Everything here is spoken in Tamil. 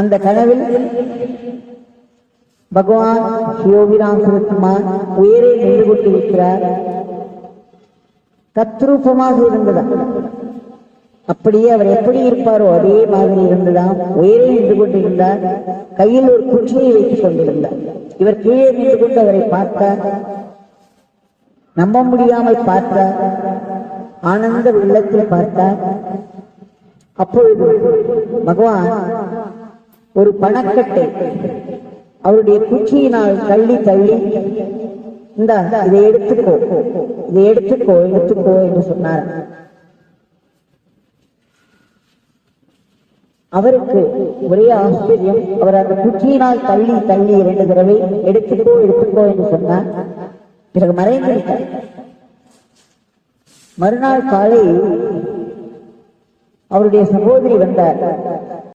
அந்த கனவில் பகவான் யோகிராம் சிவகுமார் உயிரை நின்று கொண்டிருக்கிறார். தத்ரூபமாக இருந்ததாம். அப்படியே அவர் எப்படி இருப்பாரோ அதே மாதிரி இருந்ததாம். உயரே நின்று கொண்டிருந்தார். கையில் ஒரு குச்சியை வைத்துக் கொண்டிருந்தார். இவர் கீழே நின்று கொண்டு அவரை பார்த்தார். நம்ப முடியாமல் பார்த்தார். ஆனந்த வெள்ளத்தில் பார்த்தார். அப்பொழுது பகவான் ஒரு பணக்கட்டை அவருடைய குச்சியினால் தள்ளி தள்ளி இந்த இதை எடுத்துக்கோ இதை எடுத்துக்கோ எடுத்துக்கோ என்று சொன்னார். அவருக்கு ஒரே ஆச்சரியம் அவர் அந்த குச்சியினால் தள்ளி தள்ளி இரண்டு தடவை எடுத்துக்கோ எடுத்துக்கோ என்று சொன்னார். பிறகு மறைந்து விட்டார் மறுநாள் காலை அவருடைய சகோதரி வந்தார்.